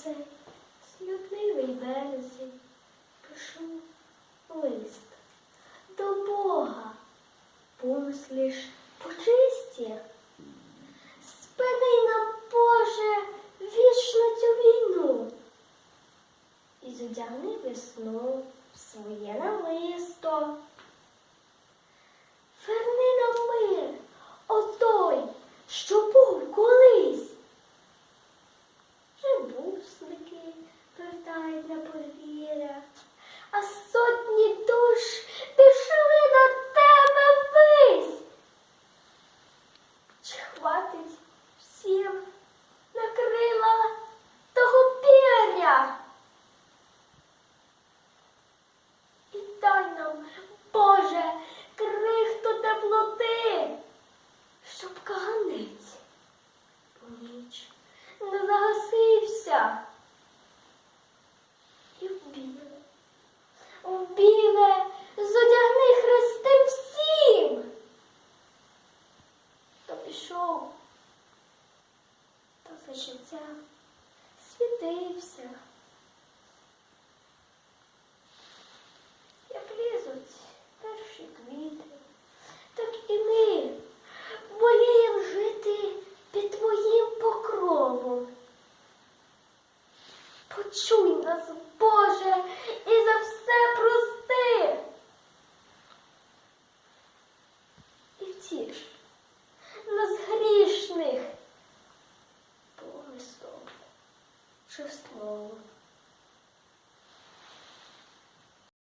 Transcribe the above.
оце слютливий березень пишу лист. До Бога, помислиш почисті, спини на Боже, вічно цю війну. І зодягни весну своє намисто. життя світився, як лізуть перші квіти, так і ми воліємо жити під твоїм покровом. Почуй нас, Боже! чесного.